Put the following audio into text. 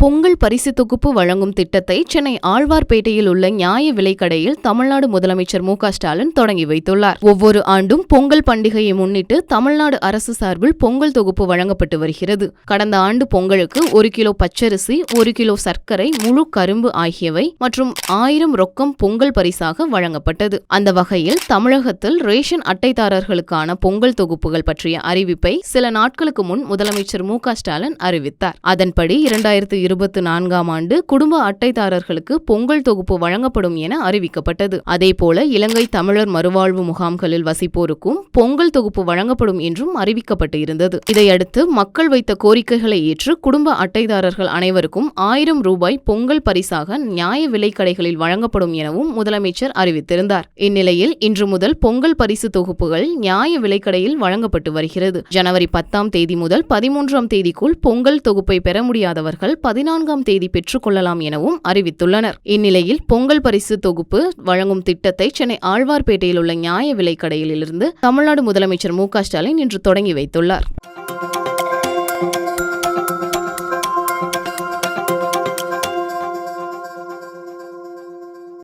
பொங்கல் பரிசு தொகுப்பு வழங்கும் திட்டத்தை சென்னை ஆழ்வார்பேட்டையில் உள்ள நியாய விலைக்கடையில் தமிழ்நாடு முதலமைச்சர் மு ஸ்டாலின் தொடங்கி வைத்துள்ளார். ஒவ்வொரு ஆண்டும் பொங்கல் பண்டிகையை முன்னிட்டு தமிழ்நாடு அரசு சார்பில் பொங்கல் தொகுப்பு வழங்கப்பட்டு வருகிறது. கடந்த ஆண்டு பொங்கலுக்கு ஒரு கிலோ பச்சரிசி ஒரு கிலோ சர்க்கரை முழு கரும்பு ஆகியவை மற்றும் ஆயிரம் ரொக்கம் பொங்கல் பரிசாக வழங்கப்பட்டது. அந்த வகையில் தமிழகத்தில் ரேஷன் அட்டைதாரர்களுக்கான பொங்கல் தொகுப்புகள் பற்றிய அறிவிப்பை சில நாட்களுக்கு முன் முதலமைச்சர் மு ஸ்டாலின் அறிவித்தார். அதன்படி இரண்டாயிரத்து இருபத்தி நான்காம் ஆண்டு குடும்ப அட்டைதாரர்களுக்கு பொங்கல் தொகுப்பு வழங்கப்படும் என அறிவிக்கப்பட்டது. அதேபோல இலங்கை தமிழர் மறுவாழ்வு முகாம்களில் வசிப்போருக்கும் பொங்கல் தொகுப்பு வழங்கப்படும் என்றும் அறிவிக்கப்பட்டு இருந்தது இதையடுத்து மக்கள் வைத்த கோரிக்கைகளை ஏற்று குடும்ப அட்டைதாரர்கள் அனைவருக்கும் ஆயிரம் ரூபாய் பொங்கல் பரிசாக நியாய விலைக்கடைகளில் வழங்கப்படும் எனவும் முதலமைச்சர் அறிவித்திருந்தார். இந்நிலையில் இன்று முதல் பொங்கல் பரிசு தொகுப்புகள் நியாய விலைக்கடையில் வழங்கப்பட்டு வருகிறது. ஜனவரி பத்தாம் தேதி முதல் பதிமூன்றாம் தேதிக்குள் பொங்கல் தொகுப்பை பெற முடியாதவர்கள் பதினான்காம் தேதி பெற்றுக்கொள்ளலாம் எனவும் அறிவித்துள்ளனர். இந்நிலையில் பொங்கல் பரிசு தொகுப்பு வழங்கும் திட்டத்தை சென்னை ஆழ்வார்பேட்டையில் உள்ள நியாய விலைக்கடையிலிருந்து தமிழ்நாடு முதலமைச்சர் மு ஸ்டாலின் இன்று தொடங்கி வைத்துள்ளார்.